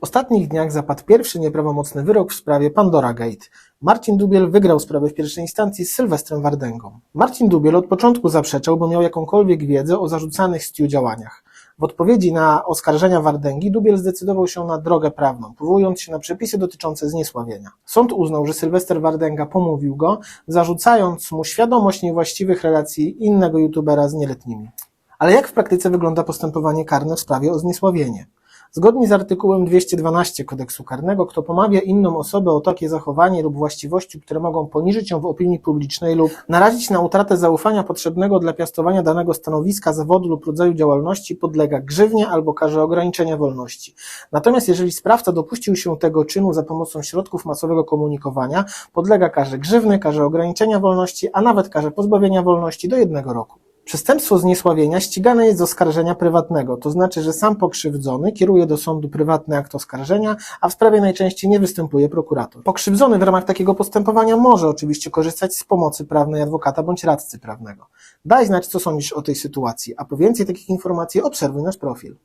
W ostatnich dniach zapadł pierwszy nieprawomocny wyrok w sprawie Pandora Gate. Marcin Dubiel wygrał sprawę w pierwszej instancji z Sylwestrem Wardęgą. Marcin Dubiel od początku zaprzeczał, bo miał jakąkolwiek wiedzę o zarzucanych Stu działaniach. W odpowiedzi na oskarżenia Wardęgi Dubiel zdecydował się na drogę prawną, powołując się na przepisy dotyczące zniesławienia. Sąd uznał, że Sylwester Wardęga pomówił go, zarzucając mu świadomość niewłaściwych relacji innego youtubera z nieletnimi. Ale jak w praktyce wygląda postępowanie karne w sprawie o zniesławienie? Zgodnie z artykułem 212 kodeksu karnego, kto pomawia inną osobę o takie zachowanie lub właściwości, które mogą poniżyć ją w opinii publicznej lub narazić na utratę zaufania potrzebnego dla piastowania danego stanowiska, zawodu lub rodzaju działalności, podlega grzywnie albo karze ograniczenia wolności. Natomiast jeżeli sprawca dopuścił się tego czynu za pomocą środków masowego komunikowania, podlega karze grzywny, karze ograniczenia wolności, a nawet karze pozbawienia wolności do jednego roku. Przestępstwo zniesławienia ścigane jest z oskarżenia prywatnego, to znaczy, że sam pokrzywdzony kieruje do sądu prywatny akt oskarżenia, a w sprawie najczęściej nie występuje prokurator. Pokrzywdzony w ramach takiego postępowania może oczywiście korzystać z pomocy prawnej adwokata bądź radcy prawnego. Daj znać, co sądzisz o tej sytuacji, a po więcej takich informacji obserwuj nasz profil.